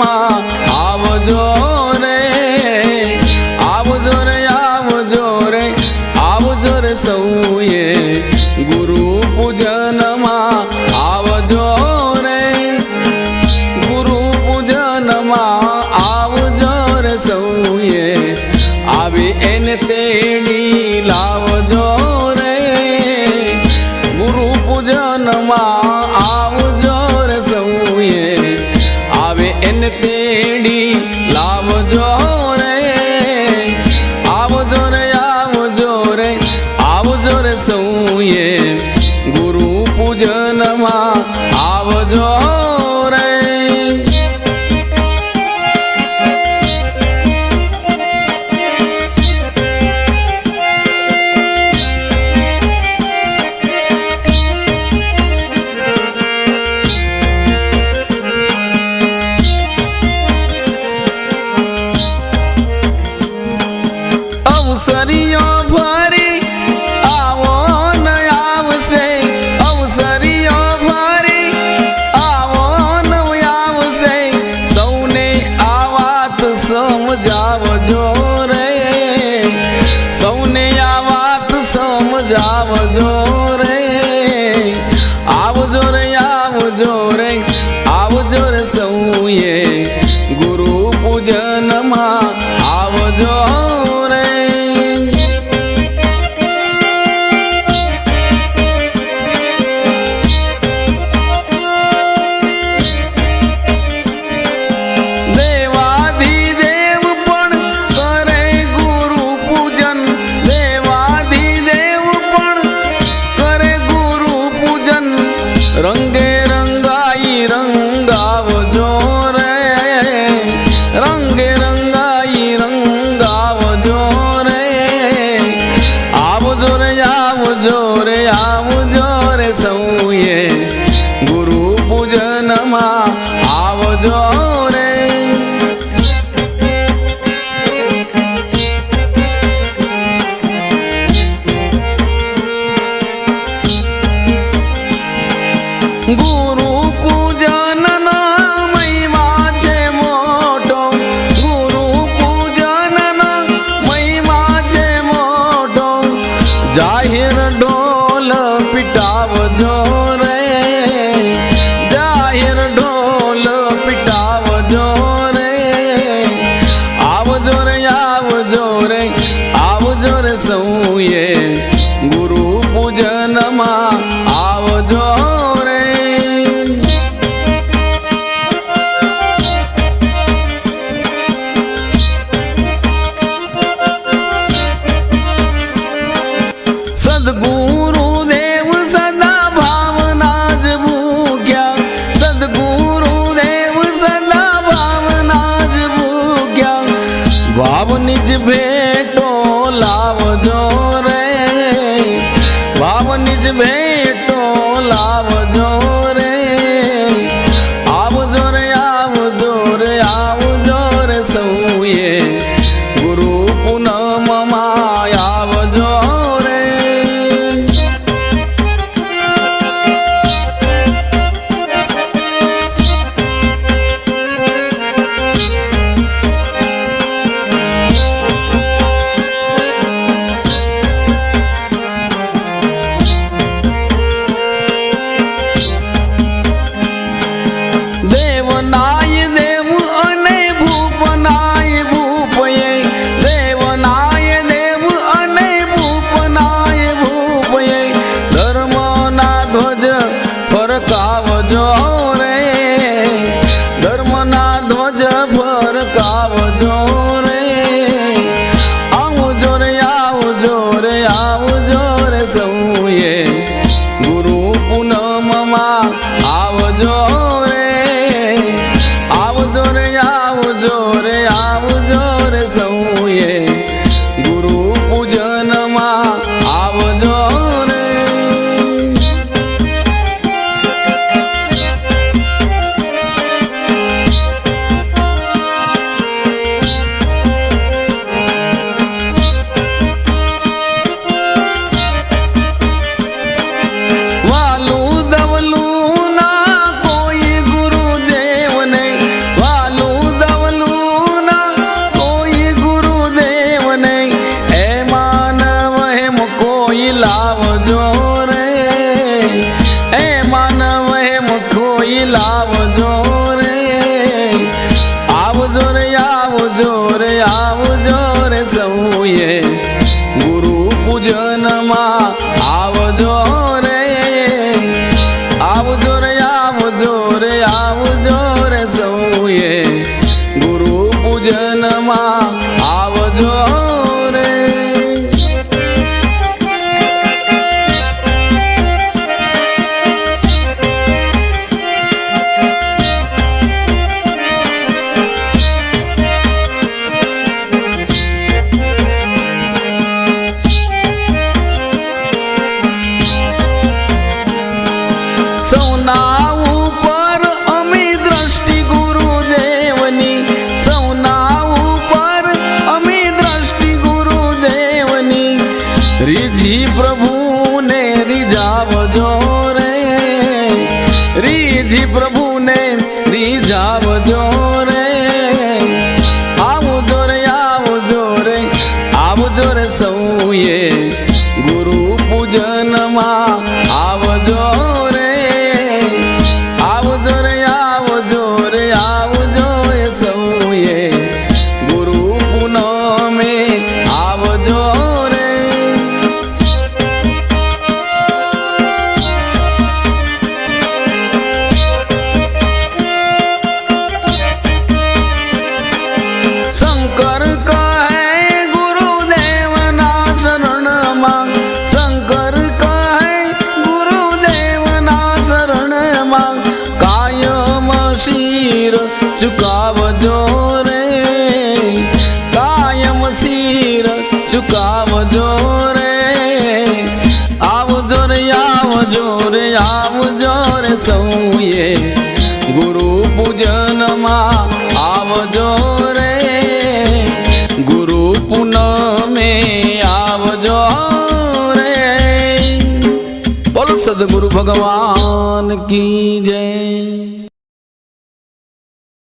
amar તેડી લાવજો રે આવજો રે આવજો રે આવજો રે સૌએ ગુરુ પૂજન বাজবে। love. पूजनमा રે બોલો સદગુરુ ભગવાન કી જય